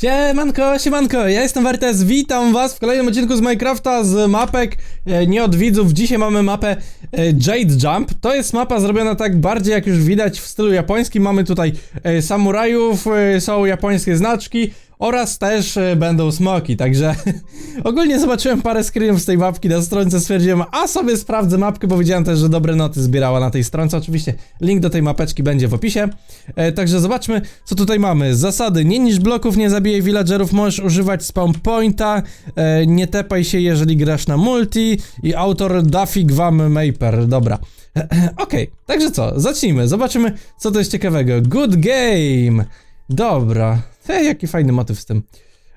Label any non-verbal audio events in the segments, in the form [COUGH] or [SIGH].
Siemanko, siemanko, ja jestem Wertes, witam was w kolejnym odcinku z Minecrafta z mapek e, nie od widzów. Dzisiaj mamy mapę e, Jade Jump. To jest mapa zrobiona tak bardziej jak już widać w stylu japońskim. Mamy tutaj e, samurajów, są japońskie znaczki oraz też e, będą smoki, także [LAUGHS] ogólnie zobaczyłem parę screenów z tej mapki na stronce, stwierdziłem, a sobie sprawdzę mapkę, bo widziałem też, że dobre noty zbierała na tej stronce. Oczywiście link do tej mapeczki będzie w opisie. E, także zobaczmy, co tutaj mamy. Zasady, nie niż bloków, nie zabijaj villagerów, możesz używać spawn pointa, e, nie tepaj się, jeżeli grasz na multi i autor Duffy Gwam Maper, dobra. [CLEARS THROAT] Okej, także co, zacznijmy, zobaczymy, co to jest ciekawego. Good game! Dobra, Ej, jaki fajny motyw z tym,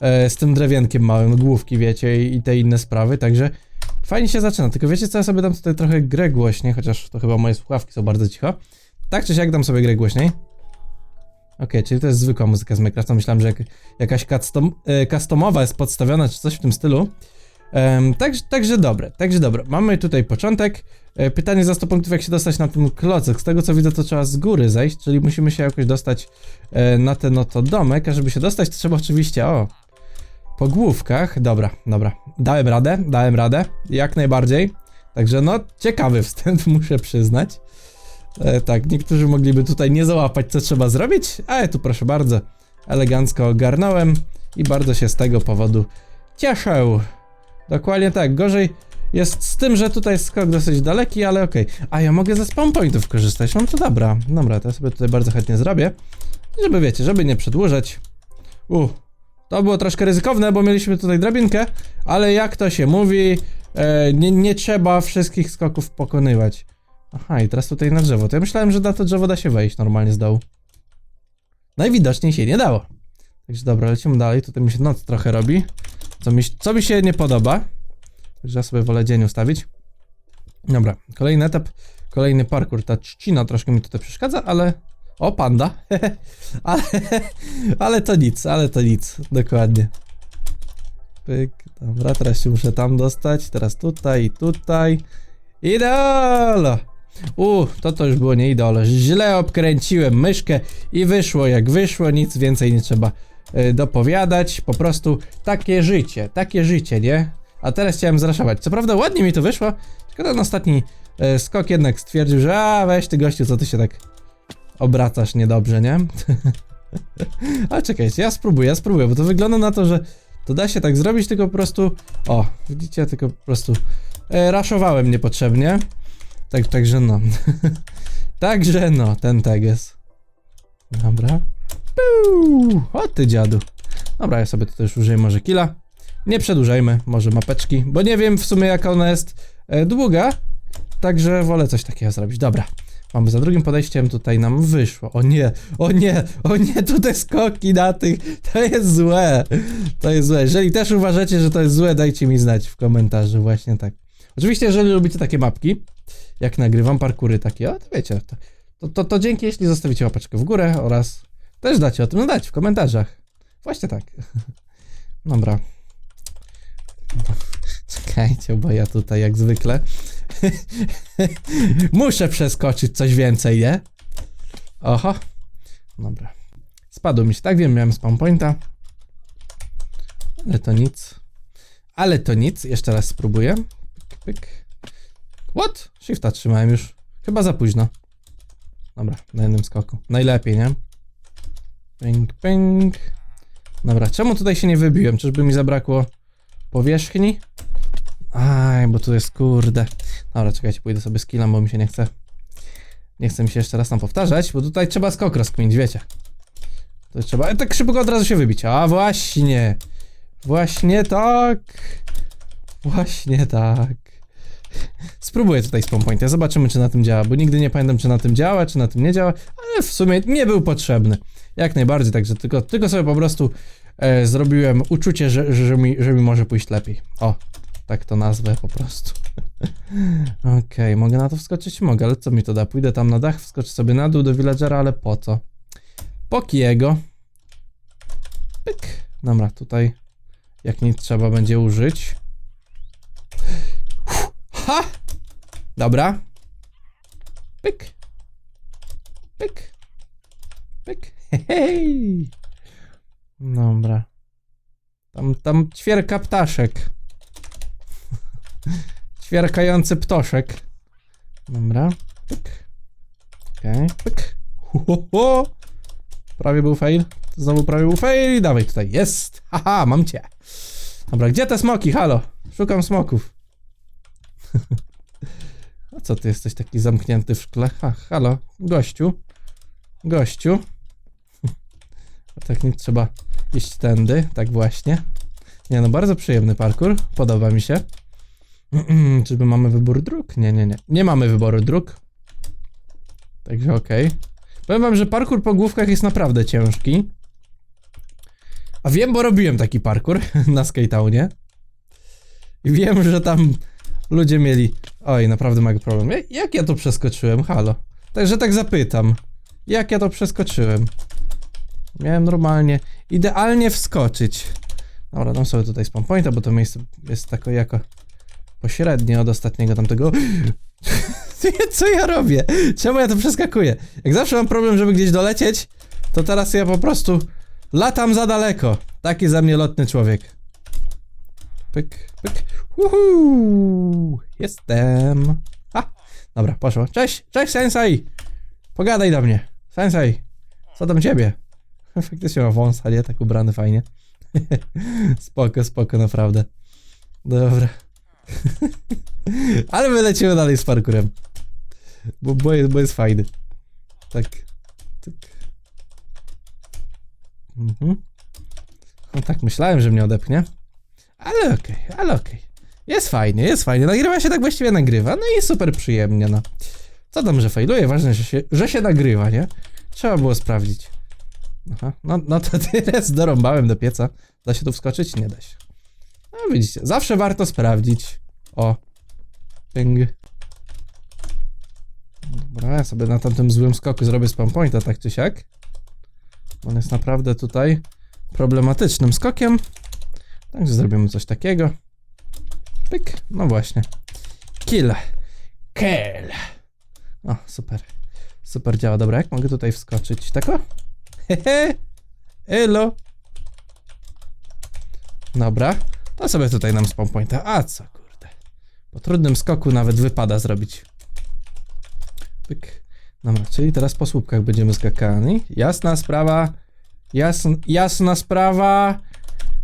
e, z tym drewienkiem małym, główki, wiecie, i, i te inne sprawy, także fajnie się zaczyna, tylko wiecie co, ja sobie dam tutaj trochę grę głośniej, chociaż to chyba moje słuchawki są bardzo cicho. Tak czy siak dam sobie grę głośniej. Okej, czyli to jest zwykła muzyka z Minecrafta. Myślałem, że jak, jakaś custom, e, customowa jest podstawiona, czy coś w tym stylu. Także, także dobre, także dobre. Mamy tutaj początek. E, pytanie za 100 punktów, jak się dostać na ten klocek. Z tego co widzę, to trzeba z góry zejść, czyli musimy się jakoś dostać e, na ten oto domek. A żeby się dostać, to trzeba oczywiście, o, po główkach. Dobra, dobra. Dałem radę, dałem radę, jak najbardziej. Także no, ciekawy wstęp, [LAUGHS] muszę przyznać. E, tak, niektórzy mogliby tutaj nie załapać, co trzeba zrobić, ale tu proszę bardzo, elegancko ogarnąłem i bardzo się z tego powodu cieszę. Dokładnie tak, gorzej jest z tym, że tutaj skok dosyć daleki, ale okej. A ja mogę ze spawn pointów korzystać, no to dobra, dobra, to ja sobie tutaj bardzo chętnie zrobię, żeby wiecie, żeby nie przedłużać. U, to było troszkę ryzykowne, bo mieliśmy tutaj drabinkę, ale jak to się mówi, e, nie, nie trzeba wszystkich skoków pokonywać. Aha, i teraz tutaj na drzewo. To ja myślałem, że na to drzewo da się wejść normalnie z dołu. Najwidoczniej się nie dało. Także dobra, lecimy dalej. Tutaj mi się noc trochę robi. Co mi, co mi się nie podoba. Także ja sobie wolę dzień ustawić. Dobra, kolejny etap. Kolejny parkour. Ta trzcina troszkę mi tutaj przeszkadza, ale... O, panda. [LAUGHS] ale, ale to nic, ale to nic. Dokładnie. Pyk, dobra, teraz się muszę tam dostać. Teraz tutaj i tutaj. Ideolo! U, to to już było nie ideolo. Źle obkręciłem myszkę i wyszło jak wyszło, nic więcej nie trzeba y, dopowiadać. Po prostu takie życie, takie życie, nie? A teraz chciałem zraszować. Co prawda ładnie mi to wyszło, tylko ten ostatni y, skok jednak stwierdził, że a weź ty gościu, co ty się tak obracasz niedobrze, nie? [LAUGHS] Ale czekajcie, ja spróbuję, ja spróbuję, bo to wygląda na to, że to da się tak zrobić, tylko po prostu... O, widzicie, tylko po prostu e, raszowałem niepotrzebnie. Tak, także no. [LAUGHS] także no, ten teges. Dobra. Piu! O ty dziadu. Dobra, ja sobie tutaj już użyję może killa. Nie przedłużajmy, może mapeczki, bo nie wiem w sumie jaka ona jest e, długa. Także wolę coś takiego zrobić. Dobra. Mamy za drugim podejściem, tutaj nam wyszło. O nie, o nie, o nie, tutaj skoki na tych. To jest złe. To jest złe. Jeżeli też uważacie, że to jest złe, dajcie mi znać w komentarzu. Właśnie tak. Oczywiście, jeżeli lubicie takie mapki, jak nagrywam parkury takie, o, to wiecie, to, to, to, dzięki, jeśli zostawicie łapeczkę w górę oraz też dacie o tym dać w komentarzach. Właśnie tak. [LAUGHS] Dobra. Czekajcie, bo ja tutaj jak zwykle [LAUGHS] muszę przeskoczyć coś więcej, nie? Oho. Dobra. Spadło mi się, tak wiem, miałem spawn pointa. Ale to nic. Ale to nic, jeszcze raz spróbuję. Pyk. What? Shifta trzymałem już. Chyba za późno. Dobra, na jednym skoku. Najlepiej, nie? Ping, ping. Dobra, czemu tutaj się nie wybiłem? Czyżby mi zabrakło powierzchni? Aj, bo tu jest kurde. Dobra, czekajcie, pójdę sobie z bo mi się nie chce. Nie chcę mi się jeszcze raz tam powtarzać, bo tutaj trzeba skok rozkminić, wiecie. To trzeba tak szybko od razu się wybić. A właśnie. Właśnie tak. Właśnie tak. Spróbuję tutaj spawn pointa, zobaczymy czy na tym działa, bo nigdy nie pamiętam czy na tym działa, czy na tym nie działa, ale w sumie nie był potrzebny. Jak najbardziej, także tylko, tylko sobie po prostu e, zrobiłem uczucie, że, że, mi, że mi może pójść lepiej. O, tak to nazwę po prostu. [LAUGHS] Okej, okay, mogę na to wskoczyć? Mogę, ale co mi to da? Pójdę tam na dach, wskoczę sobie na dół do villagera, ale po co? Po kiego. Pyk. Dobra, tutaj jak nic trzeba będzie użyć. Ha! Dobra. Pyk. Pyk. Pyk. [LAUGHS] Hej. Dobra. Tam, tam ćwierka ptaszek. [LAUGHS] Ćwierkający ptoszek. Dobra. Pyk. Okej, pyk. Ho, ho, ho. Prawie był fail. Znowu prawie był fail i dawaj tutaj. Jest! Haha, mam cię. Dobra, gdzie te smoki? Halo? Szukam smoków. [LAUGHS] A co ty jesteś taki zamknięty w szkle? Ha, halo, gościu. Gościu. Tak nie trzeba iść tędy, tak właśnie. Nie no, bardzo przyjemny parkour. Podoba mi się. [CLEARS THROAT] Czyby mamy wybór dróg? Nie, nie, nie. Nie mamy wyboru dróg. Także okej. Powiem wam, że parkour po główkach jest naprawdę ciężki. A wiem, bo robiłem taki parkour [LAUGHS] na Skateunie. I wiem, że tam ludzie mieli... Oj, naprawdę mega problem. Jak ja to przeskoczyłem? Halo. Także tak zapytam. Jak ja to przeskoczyłem? Miałem normalnie, idealnie wskoczyć. Dobra, dam sobie tutaj spawn pointa, bo to miejsce jest tako jako pośrednie od ostatniego tamtego. [LAUGHS] Co ja robię? Czemu ja to przeskakuję? Jak zawsze mam problem, żeby gdzieś dolecieć, to teraz ja po prostu latam za daleko. Taki za mnie lotny człowiek. Pyk, pyk. Uhu, jestem. Ha, dobra, poszło. Cześć, cześć sensei. Pogadaj do mnie. Sensei, co tam ciebie? [LAUGHS] Faktycznie ma wąsa, nie? Tak ubrany fajnie. [LAUGHS] spoko, spoko, naprawdę. Dobra. [LAUGHS] Ale my lecimy dalej z parkurem. Bo, bo, jest, bo jest fajny. Tak. tak. Mhm. No tak, myślałem, że mnie odepchnie. Ale okej, ale okej. Jest fajnie, jest fajnie. Nagrywa się tak właściwie nagrywa. No i super przyjemnie, no. Co tam, że failuje? Ważne, że się, że się nagrywa, nie? Trzeba było sprawdzić. Aha, no, no to teraz [LAUGHS] dorąbałem do pieca. Da się tu wskoczyć? Nie da się. No widzicie, zawsze warto sprawdzić. O. Ping. Dobra, ja sobie na tamtym złym skoku zrobię spam pointa, tak czy siak. On jest naprawdę tutaj problematycznym skokiem. Także zrobimy coś takiego. Pyk, no właśnie. Kill. Kill. O, super. Super działa. Dobra, jak mogę tutaj wskoczyć? Tako? Hehe. [LAUGHS] Elo. Dobra. To sobie tutaj nam spawn pointa. A co kurde. Po trudnym skoku nawet wypada zrobić. Pyk. Dobra, czyli teraz po słupkach będziemy skakani. Jasna sprawa. Jasn, jasna sprawa.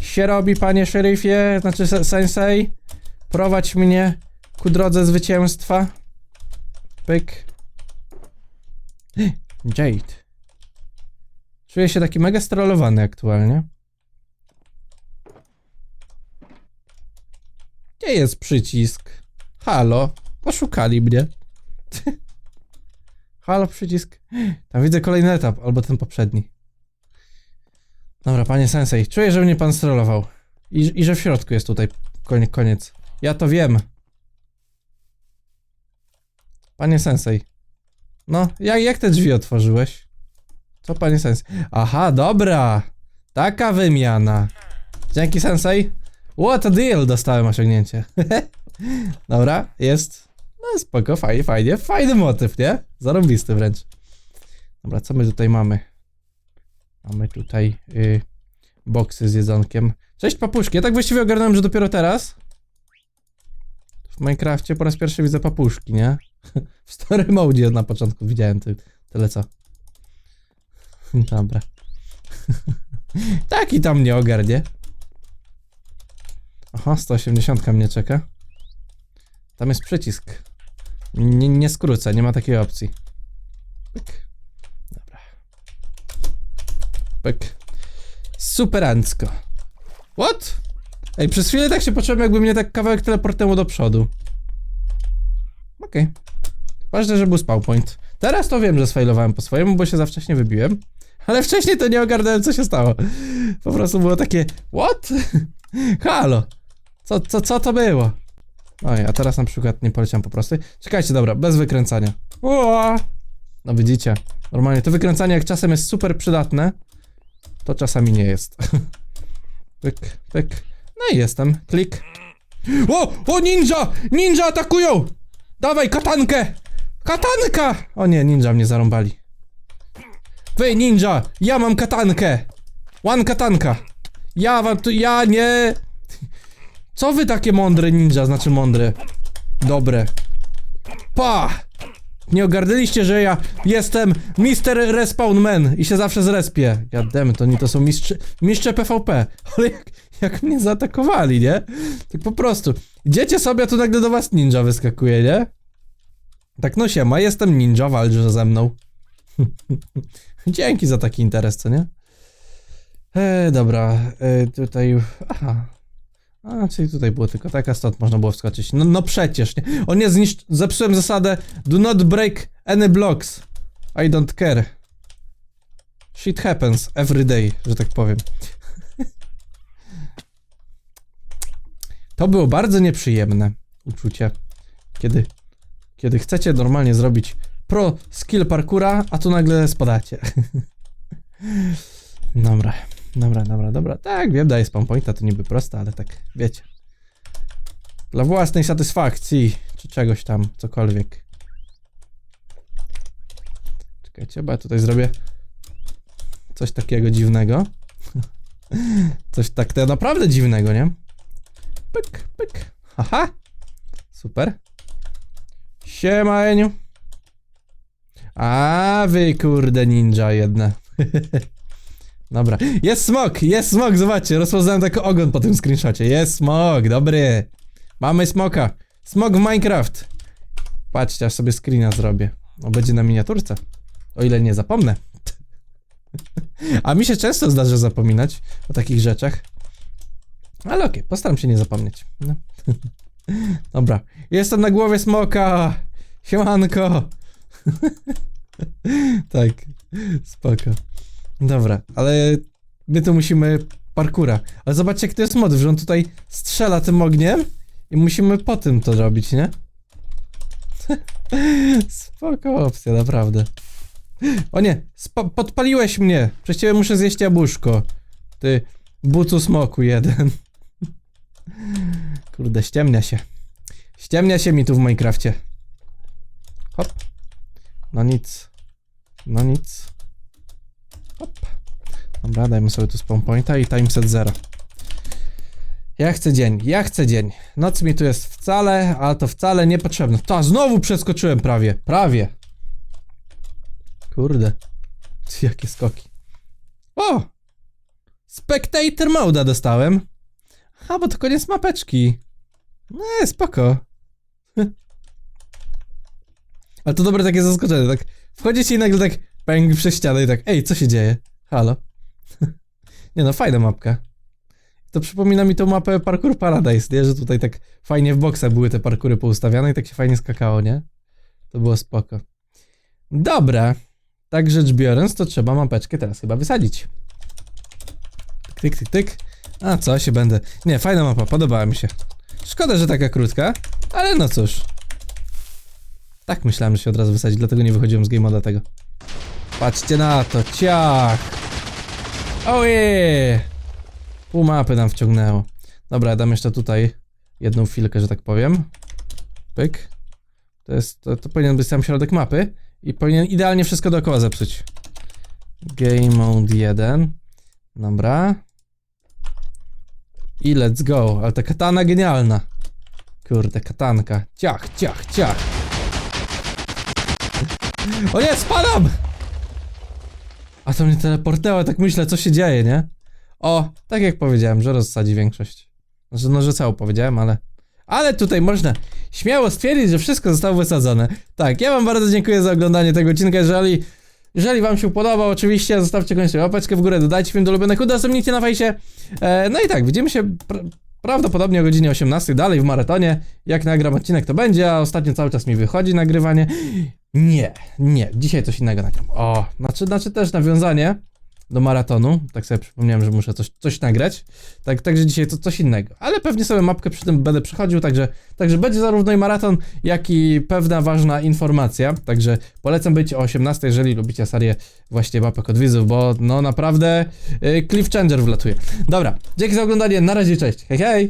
Się robi, panie szeryfie, znaczy se- sensei. Prowadź mnie ku drodze zwycięstwa. Pyk. [GASPS] Jade. Czuję się taki mega strollowany aktualnie. Gdzie jest przycisk? Halo? Oszukali mnie. [LAUGHS] Halo, przycisk. Tam widzę kolejny etap, albo ten poprzedni. Dobra, panie sensei, czuję, że mnie pan strollował. I, I że w środku jest tutaj konie, koniec. Ja to wiem. Panie sensei. No, jak, jak te drzwi otworzyłeś? Co panie sensei? Aha, dobra. Taka wymiana. Dzięki sensei. What a deal, dostałem osiągnięcie. [LAUGHS] dobra, jest. No spoko, fajnie, fajnie. Fajny motyw, nie? Zarąbisty wręcz. Dobra, co my tutaj mamy? Mamy tutaj y, boksy z jedzonkiem. Cześć papuszki, ja tak właściwie ogarnąłem, że dopiero teraz w Minecrafcie po raz pierwszy widzę papuszki, nie? [LAUGHS] W story mode na początku widziałem ty, tyle co. Dobra. [LAUGHS] Taki tam nie ogarnie. Aha, 180 mnie czeka. Tam jest przycisk. Nie, nie skrócę, nie ma takiej opcji. Pyk. Dobra. Pyk. Superancko. What? Ej, przez chwilę tak się poczułem, jakby mnie tak kawałek teleportował do przodu. Okej. Ważne, że był spawn point. Teraz to wiem, że sfailowałem po swojemu, bo się za wcześnie wybiłem. Ale wcześniej to nie ogarnąłem, co się stało. Po prostu było takie, what? [LAUGHS] Halo. Co, co, co to było? Oj, a teraz na przykład nie poleciałem po prostu. Czekajcie, dobra, bez wykręcania. No widzicie, normalnie to wykręcanie jak czasem jest super przydatne, to czasami nie jest. [LAUGHS] pyk, pyk. No i jestem. Klik. O! O, ninja! Ninja atakują! Dawaj, katankę! Katanka! O nie, ninja mnie zarąbali. Wy, ninja! Ja mam katankę! One katanka. Ja wam tu, ja nie... Co wy takie mądre ninja, znaczy mądre? Dobre. Pa! Nie ogarnęliście, że ja jestem Mr. Respawn Man i się zawsze zrespię. Jademy, to nie to są mistrze, mistrze PvP. [LAUGHS] Ale jak, jak mnie zaatakowali, nie? Tak po prostu. Idziecie sobie, a tu nagle do was ninja wyskakuje, nie? Tak no siema, jestem ninja, walcz ze mną. [LAUGHS] [LAUGHS] Dzięki za taki interes, co nie? E, dobra, e, tutaj... Aha. A, czyli tutaj było tylko taka, stąd można było wskoczyć. No, no przecież, nie? O nie, zniszcz... zepsułem zasadę Do not break any blocks. I don't care. Shit happens every day, że tak powiem. [LAUGHS] To było bardzo nieprzyjemne uczucie, kiedy, kiedy chcecie normalnie zrobić pro skill parkura, a tu nagle spadacie. [LAUGHS] Dobra, dobra, dobra, dobra. Tak, wiem, daję spawn pointa, to niby proste, ale tak, wiecie. Dla własnej satysfakcji, czy czegoś tam, cokolwiek. Czekajcie, bo ja tutaj zrobię coś takiego dziwnego. [LAUGHS] Coś tak naprawdę dziwnego, nie? Pyk, pyk. Haha. Super. Siema, Eniu. A wy kurde ninja jedne. [LAUGHS] Dobra. Jest smok, jest smok, zobaczcie, rozpoznałem taki ogon po tym screenshocie. Jest smok, dobry. Mamy smoka. Smok w Minecraft. Patrzcie, aż sobie screena zrobię. O, będzie na miniaturce. O ile nie zapomnę. [LAUGHS] A mi się często zdarza zapominać o takich rzeczach. Ale okej, postaram się nie zapomnieć. No. [LAUGHS] Dobra. Jestem na głowie smoka! Siemanko! [LAUGHS] tak, spoko. Dobra, ale my tu musimy parkura. Ale zobaczcie, jak to jest motyw, że on tutaj strzela tym ogniem i musimy po tym to robić, nie? [LAUGHS] Spoko opcja, naprawdę. O nie, podpaliłeś mnie! Przez ciebie muszę zjeść jabłuszko. Ty, bucu smoku jeden. [LAUGHS] Kurde, ściemnia się. Ściemnia się mi tu w Minecrafcie. Hop. No nic. No nic. Hop. Dobra, dajmy sobie tu spawn pointa i timeset 0. Ja chcę dzień, ja chcę dzień. Noc mi tu jest wcale, ale to wcale niepotrzebne. To znowu przeskoczyłem prawie, prawie. Kurde. [LAUGHS] Jakie skoki. O! Spectator moda dostałem. A, bo to koniec mapeczki. Nie, spoko. Ale to dobre takie zaskoczenie, tak wchodzicie i nagle tak pęk przez ścianę i tak, ej, co się dzieje? Halo? [LAUGHS] nie no, fajna mapka. To przypomina mi tą mapę Parkour Paradise, nie? Że tutaj tak fajnie w boksach były te parkury poustawiane i tak się fajnie skakało, nie? To było spoko. Dobra. Tak rzecz biorąc, to trzeba mapeczkę teraz chyba wysadzić. Tyk, tyk, tyk. A co się będę. Nie, fajna mapa, podobała mi się. Szkoda, że taka krótka, ale no cóż. Tak myślałem, że się od razu wysadzi, dlatego nie wychodziłem z game moda tego. Patrzcie na to, ciach! Ojej! Pół mapy nam wciągnęło. Dobra, dam jeszcze tutaj jedną chwilkę, że tak powiem. Pyk. To jest, to, to powinien być sam środek mapy i powinien idealnie wszystko dookoła zepsuć. Game mode 1. Dobra. I let's go. Ale ta katana genialna. Kurde, katanka. Ciach, ciach, ciach. O nie, spadam! A to mnie teleportowało, tak myślę, co się dzieje, nie? O, tak jak powiedziałem, że rozsadzi większość. Znaczy, no, że cało powiedziałem, ale... Ale tutaj można śmiało stwierdzić, że wszystko zostało wysadzone. Tak, ja wam bardzo dziękuję za oglądanie tego odcinka, jeżeli... Jeżeli wam się podobał, oczywiście zostawcie koniecznie łapeczkę w górę, dodajcie film do ulubionych, udostępnijcie na fejsie. E, no i tak, widzimy się prawdopodobnie o godzinie 18 dalej w maratonie. Jak nagram odcinek to będzie, a ostatnio cały czas mi wychodzi nagrywanie. Nie, nie, dzisiaj coś innego nagram. O, znaczy, znaczy też nawiązanie do maratonu. Tak sobie przypomniałem, że muszę coś, coś nagrać. Tak, także dzisiaj to coś innego. Ale pewnie sobie mapkę przy tym będę przechodził, także, także będzie zarówno i maraton, jak i pewna ważna informacja. Także polecam być o 18, jeżeli lubicie serię właśnie mapek od widzów, bo no naprawdę yy, cliff changer wlatuje. Dobra, dzięki za oglądanie, na razie, cześć, hej hej!